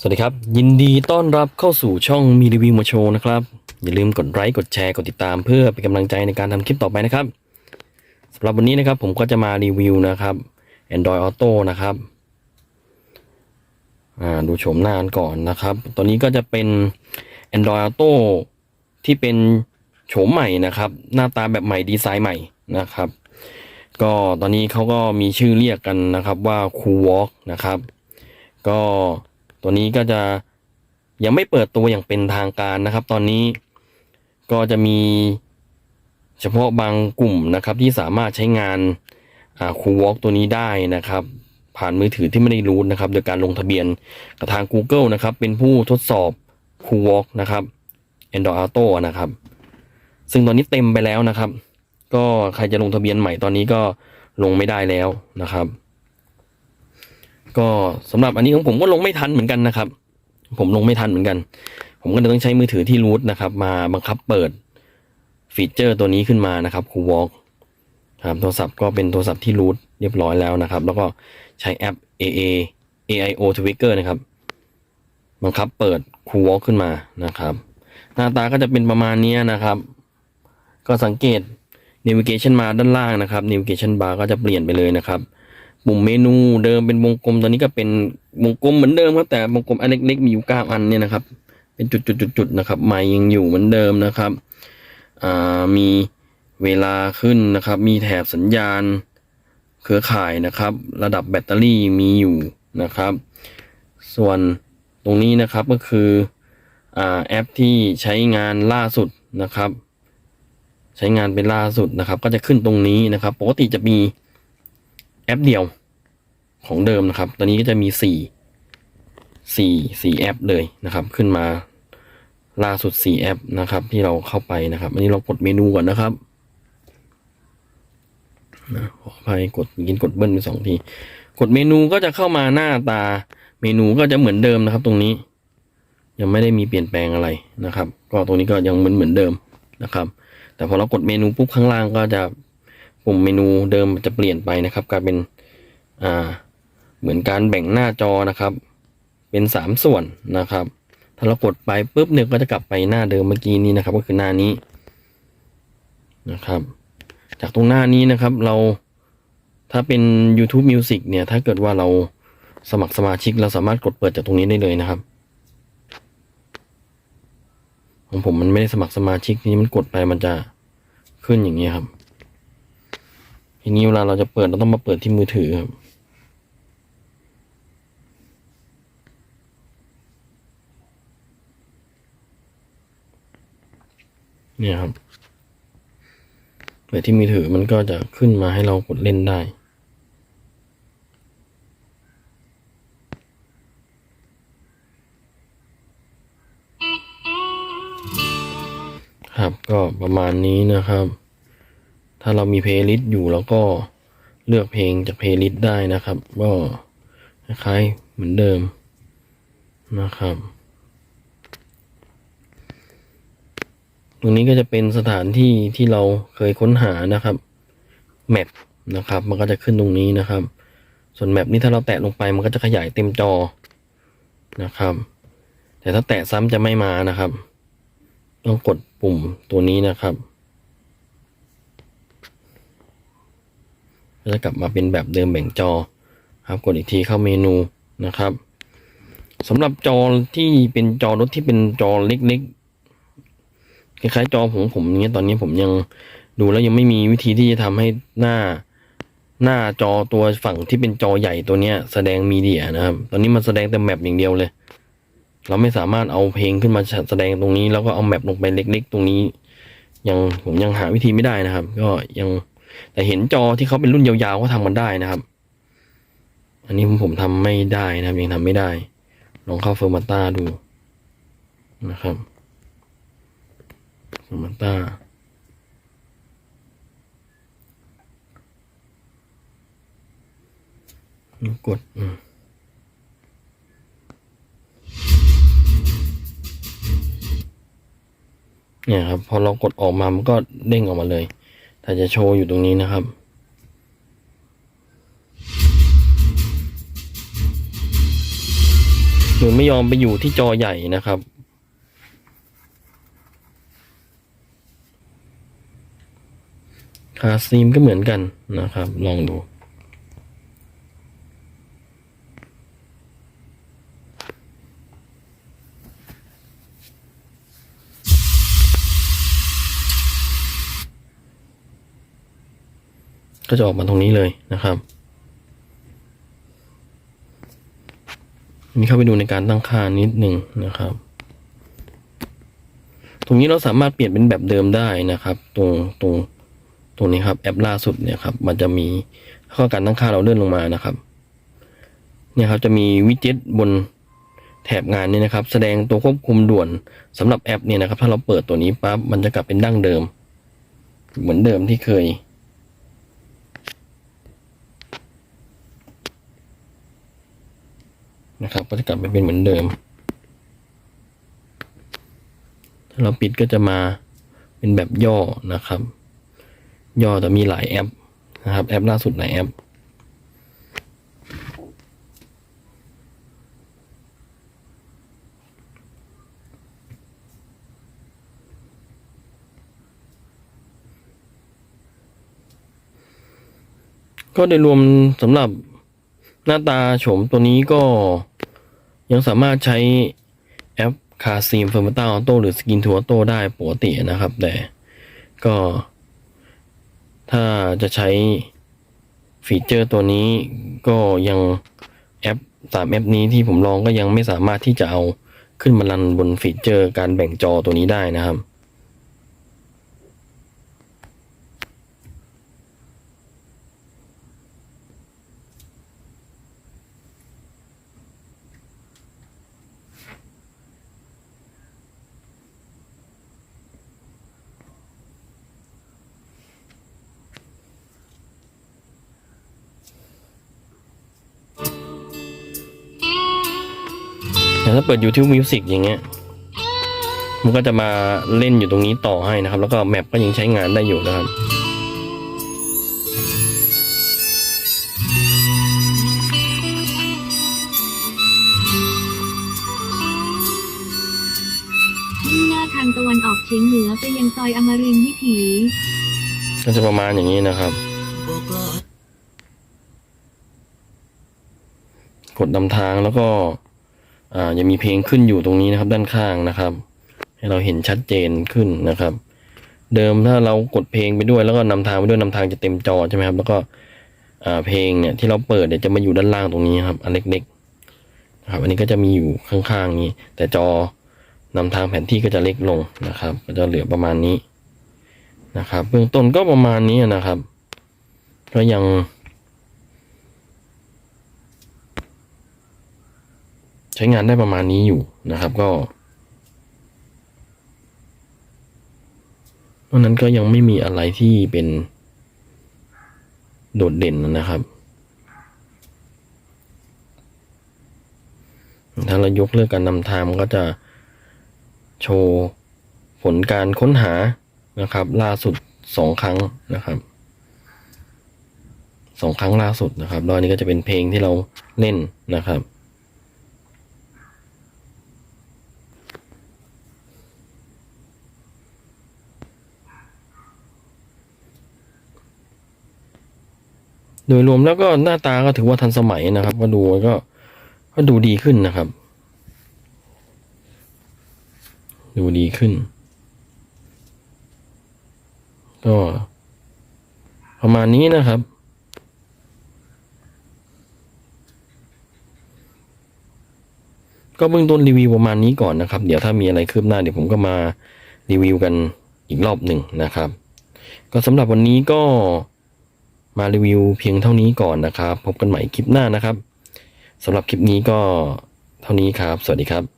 สวัสดีครับ ยินดีต้อนรับเข้าสู่ช่องมีรีวิวมาโชว์นะครับ อย่าลืมกดไลค์กดแชร์กดติดตามเพื่อเป็นกำลังใจในการทำคลิปต่อไปนะครับสำหรับวันนี้นะครับผมก็จะมารีวิวนะครับ Android Auto นะครับอ่าดูโฉมหน้ากันก่อนนะครับตัวนี้ก็จะเป็น Android Auto ที่เป็นโฉมใหม่นะครับ หน้าตาแบบใหม่ดีไซน์ใหม่นะครับ ก็ตอนนี้เขาก็มีชื่อเรียกกันนะครับว่า Cool Walk นะครับ ก็ ตัวนี้ก็จะยังไม่เปิดตัวอย่างเป็นทางการนะครับ ตอนนี้ก็จะมีเฉพาะบางกลุ่มนะครับ ที่สามารถใช้งานคูวอล์กตัวนี้ได้นะครับ ผ่านมือถือที่ไม่ได้รูทนะครับ โดยการลงทะเบียนกับทาง Google นะครับ เป็นผู้ทดสอบคูวอล์กนะครับ Android Auto นะครับ ซึ่งตอนนี้เต็มไปแล้วนะครับ ก็ใครจะลงทะเบียนใหม่ตอนนี้ก็ลงไม่ได้แล้วนะครับ ก็สำหรับอันนี้ของผมก็ลงไม่ทันเหมือนกันนะครับ ผมลงไม่ทันเหมือนกัน ผมก็เลยต้องใช้มือถือที่รูทนะครับ มาบังคับเปิดฟีเจอร์ตัวนี้ขึ้นมานะครับคูวอล์กครับโทรศัพท์ก็เป็นโทรศัพท์ที่รูทเรียบร้อยแล้วนะครับ แล้วก็ใช้แอป AA AIO Tracker นะครับบังคับเปิดคูวอล์กขึ้นมานะครับ หน้าตาก็จะเป็นประมาณนี้นะครับ ก็สังเกต navigation มาด้านล่างนะครับ navigation bar ก็จะเปลี่ยนไปเลยนะครับ ปุ่มเมนูเดิมเป็นวงกลมตอนนี้ก็เป็นวงกลมเหมือนเดิมครับแต่วงกลมอันเล็กๆมีอยู่เก้าอันเนี่ยนะครับ เป็นจุดๆๆนะครับไม้ยังอยู่เหมือนเดิมนะครับอ่ามีเวลาขึ้นนะครับ มีแถบสัญญาณเครือข่ายนะครับ ระดับแบตเตอรี่มีอยู่นะครับ ส่วนตรงนี้นะครับก็คืออแอปที่ใช้งานล่าสุดนะครับ ใช้งานเป็นล่าสุดนะครับ ก็จะขึ้นตรงนี้นะครับ ปกติจะมีแอปเดียว ของเดิมนะครับ ตอนนี้ก็จะมีสี่สี่สี่แอปเลยนะครับ ขึ้นมาล่าสุดสีแอปนะครับ ที่เราเข้าไปนะครับ อันนี้เรากดเมนูก่อนนะครับนะขออภัยกดกินกดเบิ้ลไปสองที กดเมนูก็จะเข้ามาหน้าตา เมนูก็จะเหมือนเดิมนะครับ ตรงนี้ ยังไม่ได้มีเปลี่ยนแปลงอะไรนะครับ ก็ตรงนี้ก็ยังเหมือนเหมือนเดิมนะครับ แต่พอเรากดเมนูปุ๊บข้างล่างก็จะปุ่มเมนูเดิมจะเปลี่ยนไปนะครับกลายเป็นอ่า เหมือนการแบ่งหน้าจอนะครับ เป็นสามส่วนนะครับ ถ้าเรากดไปปุ๊บเนี่ยก็จะกลับไปหน้าเดิมเมื่อกี้นี้นะครับ ก็คือหน้านี้นะครับ จากตรงหน้านี้นะครับ เราถ้าเป็น YouTube Music เนี่ย ถ้าเกิดว่าเราสมัครสมาชิกเราสามารถกดเปิดจากตรงนี้ได้เลยนะครับของผมมันไม่ได้สมัครสมาชิกนี้มันกดไปมันจะขึ้นอย่างนี้ครับ ทีนี้เวลาเราจะเปิดเราต้องมาเปิดที่มือถือครับ เนี่ยครับเปิดที่มือถือมันก็จะขึ้นมาให้เรากดเล่นได้ ครับก็ประมาณนี้นะครับ ถ้าเรามีเพลย์ลิสต์อยู่แล้วก็เลือกเพลงจากเพลย์ลิสต์ได้นะครับ ก็คล้ายๆเหมือนเดิมนะครับ ตรงนี้ก็จะเป็นสถานที่ที่เราเคยค้นหานะครับแมปนะครับ มันก็จะขึ้นตรงนี้นะครับ ส่วนแมปนี้ถ้าเราแตะลงไปมันก็จะขยายเต็มจอนะครับ แต่ถ้าแตะซ้ำจะไม่มานะครับ ต้องกดปุ่มตัวนี้นะครับก็จะกลับมาเป็นแบบเดิมแบ่งจอครับกดอีกทีเข้าเมนูนะครับสำหรับจอที่เป็นจอรถที่เป็นจอเล็กๆ คล้ายๆจอผมผมเงี้ยตอนนี้ผมยังดูแล้วยังไม่มีวิธีที่จะทำให้หน้าหน้าจอตัวฝั่งที่เป็นจอใหญ่ตัวเนี้ย แสดงมีเดียนะครับ ตอนนี้มันแสดงแต่แมปอย่างเดียวเลย เราไม่สามารถเอาเพลงขึ้นมาแสดงตรงนี้ แล้วก็เอาแมปลงไปเล็ก ๆ ตรงนี้ ยังผมยังหาวิธีไม่ได้นะครับ ก็ยังแต่เห็นจอที่เขาเป็นรุ่นยาวๆเขาทำกันได้นะครับ อันนี้ผมทำไม่ได้นะครับ ยังทำไม่ได้ ลองเข้าเฟอร์มาต้าดูนะครับ เฟอร์มาต้ากดอืมเนี่ยครับ พอเรากดออกมามันก็เด้งออกมาเลย แต่จะโชว์อยู่ตรงนี้นะครับนโดยไม่ยอมไปอยู่ที่จอใหญ่นะครับ คาซีมก็เหมือนกันนะครับ ลองดู ก็จะออกมาตรงนี้เลยนะครับนี่เข้าไปดูในการตั้งค่านิดหนึ่งนะครับ ตรงนี้เราสามารถเปลี่ยนเป็นแบบเดิมได้นะครับ ตรงตรง ตรงนี้ครับแอปล่าสุดเนี่ยครับมันจะมีข้อการตั้งค่าเราเลื่อนลงมานะครับเนี่ยครับจะมีวิดเจ็ตบนแถบงานนี่นะครับ แสดงตัวควบคุมด่วนสำหรับแอปเนี่ยนะครับ ถ้าเราเปิดตัวนี้ปั๊บมันจะกลับเป็นดั้งเดิม เหมือนเดิมที่เคย นะครับก็จะกลับไปเป็นเหมือนเดิม ถ้าเราปิดก็จะมาเป็นแบบย่อนะครับ ย่อแต่มีหลายแอปนะครับ แอปล่าสุดหลายแอปก็โดยรวมสำหรับหน้าตาโฉมตัวนี้ก็ยังสามารถใช้แอปคาซีมเฟอร์มต้าออโต้หรือสกินทัวโต้ได้ปกตินะครับ แต่ก็ ถ้าจะใช้ฟีเจอร์ตัวนี้ก็ยังแอปสามแอปนี้ที่ผมลองก็ยังไม่สามารถที่จะเอาขึ้นมารันบนฟีเจอร์การแบ่งจอตัวนี้ได้นะครับ แต่ถ้าเปิด YouTube Music อย่างเงี้ย มันก็จะมาเล่นอยู่ตรงนี้ต่อให้นะครับ แล้วก็แมปก็ยังใช้งานได้อยู่นะครับมุ่งหน้าทางตะวันออกเฉียงเหนือไปยังซอยอมรินทร์วิถี ก็จะประมาณอย่างนี้นะครับ กดนำทางแล้วก็ อ่ายังมีเพลงขึ้นอยู่ตรงนี้นะครับด้านข้างนะครับ ให้เราเห็นชัดเจนขึ้นนะครับ เดิมถ้าเรากดเพลงไปด้วยแล้วก็นำทางไปด้วยนำทางจะเต็มจอใช่ไหมครับ แล้วก็อ่าเพลงเนี่ยที่เราเปิดเนี่ยจะมาอยู่ด้านล่างตรงนี้ครับ อันเล็กๆนะครับ อันนี้ก็จะมีอยู่ข้างๆนี้ แต่จอนำทางแผนที่ก็จะเล็กลงนะครับ ก็จะเหลือประมาณนี้นะครับ เบื้องต้นก็ประมาณนี้นะครับ ก็ยัง ใช้งานได้ประมาณนี้อยู่นะครับก็เพราะนั้นก็ยังไม่มีอะไรที่เป็นโดดเด่นนะครับ ถ้าเรายกเลิกการนำทางมันก็จะโชว์ผลการค้นหานะครับ ล่าสุดสองครั้งนะครับสองครั้งล่าสุดนะครับแล้วอันนี้ก็จะเป็นเพลงที่เราเล่นนะครับ โดยรวมแล้วก็หน้าตาก็ถือว่าทันสมัยนะครับ ก็ดูก็ก็ดูดีขึ้นนะครับ ดูดีขึ้น ก็ ประมาณนี้นะครับก็เบื้องต้นรีวิวประมาณนี้ก่อนนะครับ เดี๋ยวถ้ามีอะไรคืบหน้าเดี๋ยวผมก็มารีวิวกันอีกรอบหนึ่งนะครับ ก็สำหรับวันนี้ก็ มารีวิวเพียงเท่านี้ก่อนนะครับ พบกันใหม่คลิปหน้านะครับสำหรับคลิปนี้ก็เท่านี้ครับ สวัสดีครับ